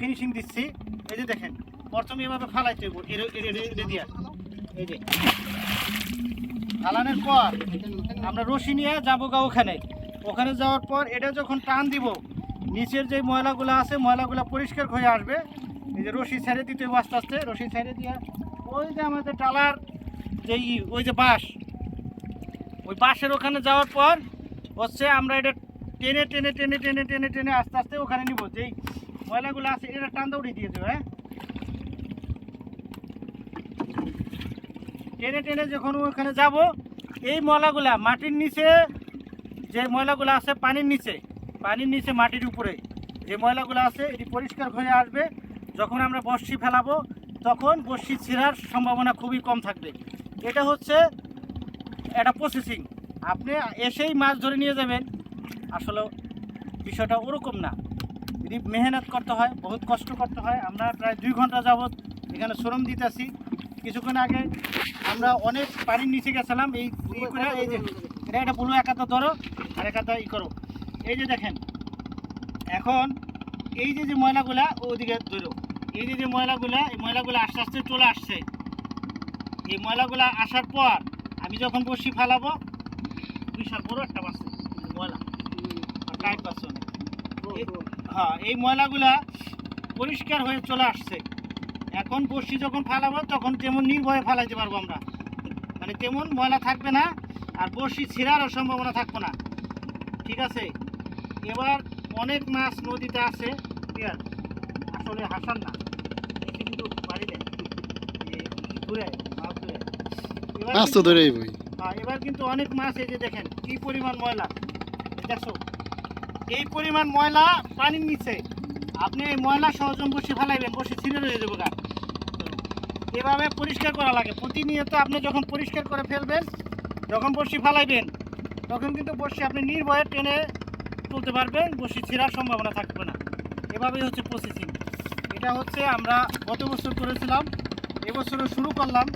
Finishing দিচ্ছি। এই যে দেখেন, প্রথমে এভাবে ফালাইতে হইব দিয়া। এই যে। ফালানোর পর আমরা রশি নিয়ে যাব গা ওখানে। ওখানে যাওয়ার পর এটা যখন টান দিব, নিচের যে ময়লাগুলো আছে, ময়লাগুলো পরিষ্কার হয়ে আসবে। এই যে রশি ছেড়ে দিতে হবে আস্তে আস্তে, রশি ছেড়ে দিয়ে ওই যে আমাদের টালার যে ওই যে বাঁশ, ওই বাঁশের ওখানে যাওয়ার পর হচ্ছে আমরা এটা টেনে টেনে টেনে টেনে টেনে টেনে আস্তে আস্তে ওখানে নিব। যেই ময়লাগুলো আছে এটা টান দৌড়ি দিয়ে দেবো হ্যাঁ? টেনে টেনে যখন ওখানে যাব, এই ময়লাগুলা মাটির নিচে, যে ময়লাগুলো আছে পানির নিচে পানির নিচে মাটির উপরে, যে ময়লাগুলো আছে এটি পরিষ্কার হয়ে আসবে। যখন আমরা বর্ষি ফেলাবো, তখন বর্ষি ছিঁড়ার সম্ভাবনা খুবই কম থাকবে। এটা হচ্ছে একটা প্রসেসিং আপনি এসেই মাছ ধরে নিয়ে যাবেন। আসলে বিষয়টা ওরকম না। মেহনত করতে হয়, বহুত কষ্ট করতে হয়। আমরা প্রায় দুই ঘণ্টা যাবত এখানে শ্রম দিতেছি। কিছুক্ষণ আগে আমরা অনেক পানির নিচে গেছিলাম। এই এই করে, এই যে, এটা একটা বলু একাতা ধরো, আর একাতা ই করো। এই যে দেখেন, এখন এই যে যে ময়লাগুলা ওদিকে ধরো, এই যে যে ময়লাগুলা, এই ময়লাগুলা আস্তে আস্তে চলে আসছে। এই ময়লাগুলা আসার পর আমি যখন বসি ফেলাবো বিশাল বড় একটা বাসে ময়লা। টাইট বাস হ্যাঁ এই ময়লাগুলা পরিষ্কার হয়ে চলে আসছে। এখন বসি যখন ফালাবো তখন তেমন নির্ভয়ে ফালাইতে পারব আমরা। মানে তেমন ময়লা থাকবে না আর বসি ছিঁড়ারও সম্ভাবনা থাকবে না। ঠিক আছে? এবার অনেক মাছ নদীতে আছে ঠিক আছে? আসলে হাসান না কিন্তু বাড়ি দেয় ঘুরে মাছ ধরে। এবার মাছ তো কিন্তু- ধরেই বই। হ্যাঁ, এবার কিন্তু অনেক মাছ এই যে দেখেন কি পরিমাণ ময়লা। দেখো এই পরিমাণ ময়লা পানির নিচে। আপনি এই ময়লা সহজম বসে ফেলাইবেন, বসে ছিঁড়ে রয়ে যাব গা। এভাবে পরিষ্কার করা লাগে। প্রতিনিয়ত আপনি যখন পরিষ্কার করে ফেলবেন, যখন বসি ফেলাইবেন, তখন কিন্তু বসি আপনি নির্ভয়ে টেনে তুলতে পারবেন, বসি ছিঁড়ার সম্ভাবনা থাকবে না। এভাবেই হচ্ছে প্রসেসিং এটা হচ্ছে আমরা গত বছর করেছিলাম, এবছরও শুরু করলাম।